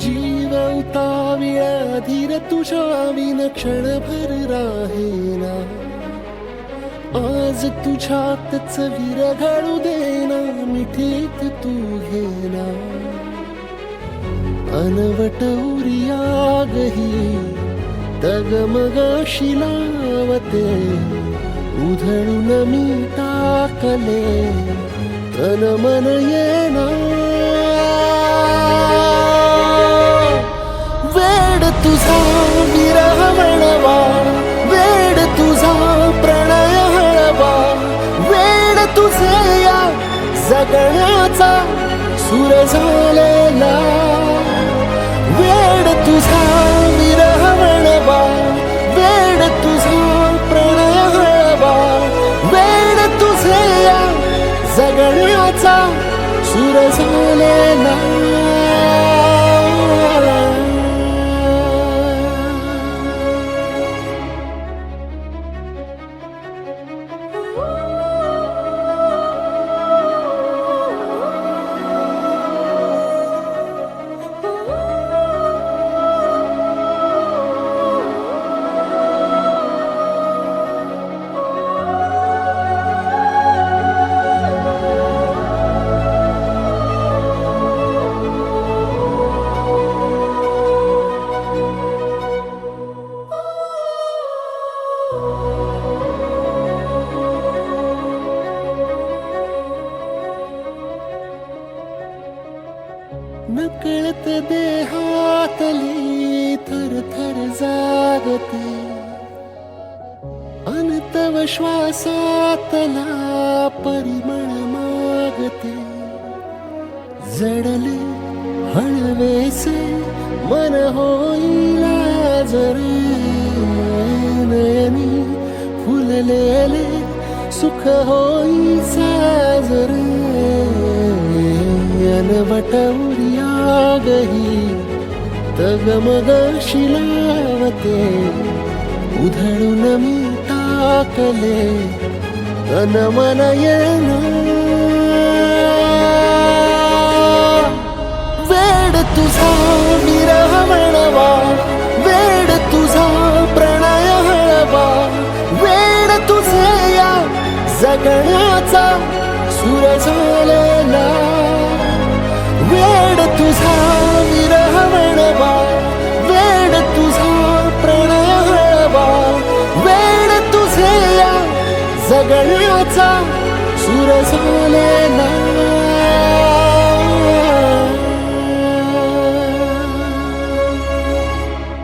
जीव वेळ धीर तुझ्या विन क्षणभर राहेना आज तुझ्यातच वीर घालू देना मिठीत तू घेना। अनवट उरियागही तगमगाशी लावते। उधळून मी टाकले तन मन येना जगण्याचा सुर झालेला. वेड तुझा विरह म्हणवा वेड तुझा प्रणय हळवा वेड तुझे या जगण्याचा सुर झालेला. नकळत देहातली थर थर जागते. अनतव श्वासातला परिमळ मागते. जडले हळवेसे मन होईला जरे नयनी फुललेले सुख होई साजरे अनवट उरियागही तगमग शिलावते. उधळून मी टाकले. तन मन वेड तुझा विरह म्हणवा वेड तुझा प्रणय हळवा. वेड तुझे या जगण्याचा सुर झालेला. वेड तुझा विरह म्हणवा वेड तुझा प्रणय हळवा वेड तुझे या जगण्याचा सुर झालेला